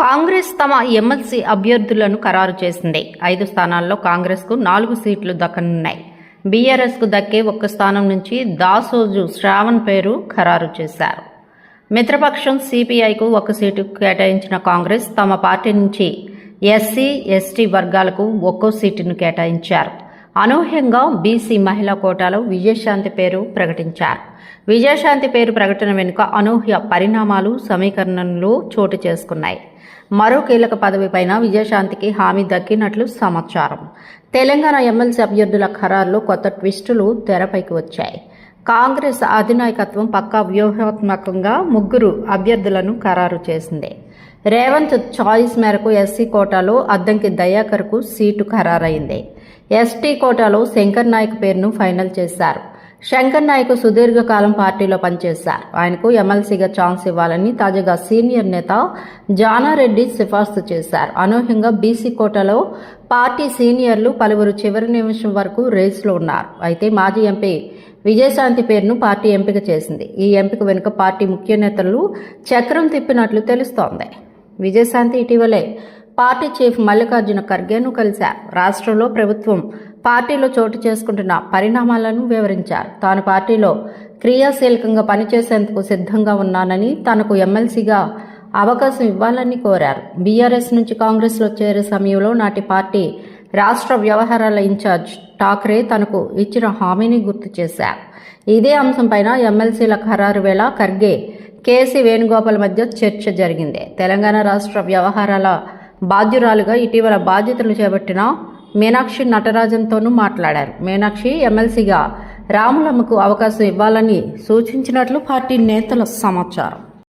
కాంగ్రెస్ తమ ఎమ్మెల్సీ అభ్యర్థులను ఖరారు చేసింది. ఐదు స్థానాల్లో కాంగ్రెస్కు నాలుగు సీట్లు దక్కనున్నాయి. బీఆర్ఎస్కు దక్కే ఒక్క స్థానం నుంచి దాసోజు శ్రావణ్ పేరు ఖరారు చేశారు. మిత్రపక్షం సిపిఐకు ఒక సీటు కేటాయించిన కాంగ్రెస్ తమ పార్టీ నుంచి ఎస్సీ ఎస్టీ వర్గాలకు ఒక్కో సీటును కేటాయించారు. అనూహ్యంగా బీసీ మహిళా కోటాలో విజయశాంతి పేరు ప్రకటించారు. విజయశాంతి పేరు ప్రకటన వెనుక అనూహ్య పరిణామాలు సమీకరణలు చోటు చేసుకున్నాయి. మరో కీలక పదవిపైన విజయశాంతికి హామీ దక్కినట్లు సమాచారం. తెలంగాణ ఎమ్మెల్సీ అభ్యర్థుల ఖరారులో కొత్త ట్విస్టులు తెరపైకి వచ్చాయి. కాంగ్రెస్ అధినాయకత్వం పక్కా వ్యూహాత్మకంగా ముగ్గురు అభ్యర్థులను ఖరారు చేసింది. రేవంత్ చాయిస్ మేరకు ఎస్సీ కోటాలో అద్దంకి దయాకర్కు సీటు ఖరారైంది. ఎస్టీ కోటాలో శంకర్ నాయక్ పేరును ఫైనల్ చేశారు. శంకర్ నాయక్ సుదీర్ఘకాలం పార్టీలో పనిచేశారు. ఆయనకు ఎమ్మెల్సీగా ఛాన్స్ ఇవ్వాలని తాజాగా సీనియర్ నేత జానారెడ్డి సిఫార్సు చేశారు. అనూహ్యంగా బీసీ కోటలో పార్టీ సీనియర్లు పలువురు చివరి నిమిషం వరకు రేసులో ఉన్నారు. అయితే మాజీ ఎంపీ విజయశాంతి పేరును పార్టీ ఎంపిక చేసింది. ఈ ఎంపిక వెనుక పార్టీ ముఖ్య నేతలు చక్రం తిప్పినట్లు తెలుస్తోంది. విజయశాంతి ఇటీవలే పార్టీ చీఫ్ మల్లికార్జున ఖర్గేను కలిశారు. రాష్ట్రంలో ప్రభుత్వం పార్టీలో చోటు చేసుకుంటున్న పరిణామాలను వివరించారు. తాను పార్టీలో క్రియాశీలకంగా పనిచేసేందుకు సిద్ధంగా ఉన్నానని తనకు ఎమ్మెల్సీగా అవకాశం ఇవ్వాలని కోరారు. బీఆర్ఎస్ నుంచి కాంగ్రెస్లో చేరే సమయంలో నాటి పార్టీ రాష్ట్ర వ్యవహారాల ఇన్ఛార్జ్ ఠాక్రే తనకు ఇచ్చిన హామీని గుర్తు చేశారు. ఇదే అంశంపైన ఎమ్మెల్సీల ఖరారు వేళ ఖర్గే కేసీ వేణుగోపాల్ మధ్య చర్చ జరిగింది. తెలంగాణ రాష్ట్ర వ్యవహారాల బాధ్యురాలుగా ఇటీవల బాధ్యతలు చేపట్టిన మీనాక్షి నటరాజన్తోనూ మాట్లాడారు. మీనాక్షి ఎమ్మెల్సీగా రాములమ్మకు అవకాశం ఇవ్వాలని సూచించినట్లు పార్టీ నేతల సమాచారం.